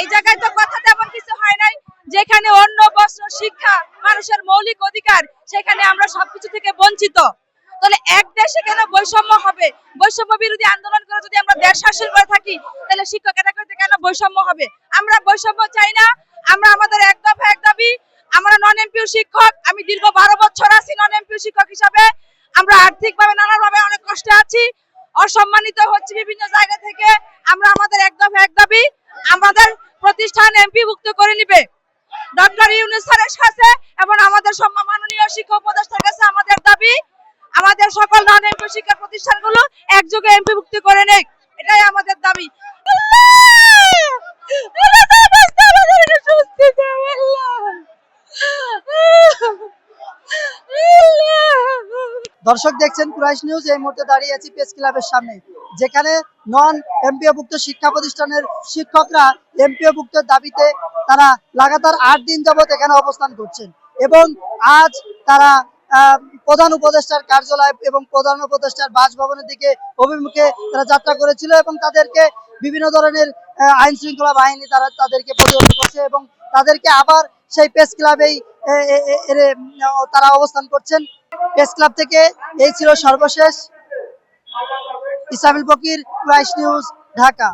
এই জায়গায় তো কথা তেমন কিছু হয় নাই। যেখানে অন্য বস্ত্র, শিক্ষা, মানুষের মৌলিক অধিকার, সেখানে আমরা সবকিছু থেকে বঞ্চিত। তাহলে এক দেশে কেন বৈষম্য হবে? বৈষম্য বিরোধী আন্দোলন করে যদি আমরা দেশ শাসন করে থাকি, তাহলে শিক্ষকেরা করতে কেন বৈষম্য হবে? আমরা বৈষম্য চাই না। আমরা আমাদের এক দফা এক দাবি, আমরা নন এমপিউ শিক্ষক, আমি দীর্ঘ বারো বছর আছি নন এমপিউ শিক্ষক হিসাবে। আমরা আর্থিকভাবে, নানানভাবে অনেক কষ্টে আছি। অসম্মানিত হচ্ছে বিভিন্ন জায়গা থেকে। আমরা আমাদের এক দফা এক দাবি, আমাদের প্রতিষ্ঠান এমপি ভুক্ত করে নিবে। ডক্টর ইউনুস স্যারের কাছে এবং আমাদের সম্মাননীয় মাননীয় শিক্ষক উপদেষ্টার কাছে আমাদের দাবি, আমাদের সকল নন এমপি শিক্ষা প্রতিষ্ঠানগুলো একযোগে এমপি ভুক্ত করে নেক। এটাই আমাদের দাবি। দর্শক দেখছেন কুরাইশ নিউজ, এই মুহূর্তে দাঁড়িয়ে আছি প্রেস ক্লাবের সামনে, যেখানে নন এমপিওভুক্ত শিক্ষা প্রতিষ্ঠানের শিক্ষকরা এমপিওভুক্ত দাবিতে তারা লাগাতার আট দিন যাবত এখানে অবস্থান করছেন এবং আজ তারা প্রধান উপদেষ্টার কার্যালয় এবং প্রধান উপদেষ্টার বাসভবনের দিকে অভিমুখে তারা যাত্রা করেছিল এবং তাদেরকে বিভিন্ন ধরনের আইন শৃঙ্খলা বাহিনী তারা তাদেরকে প্রতিহত করছে এবং তাদেরকে আবার সেই প্রেস ক্লাবেই তারা অবস্থান করছেন। প্রেস ক্লাব থেকে এই ছিল সর্বশেষ। ইসামিল ফকির ক্রাইশ নিউজ ঢাকা।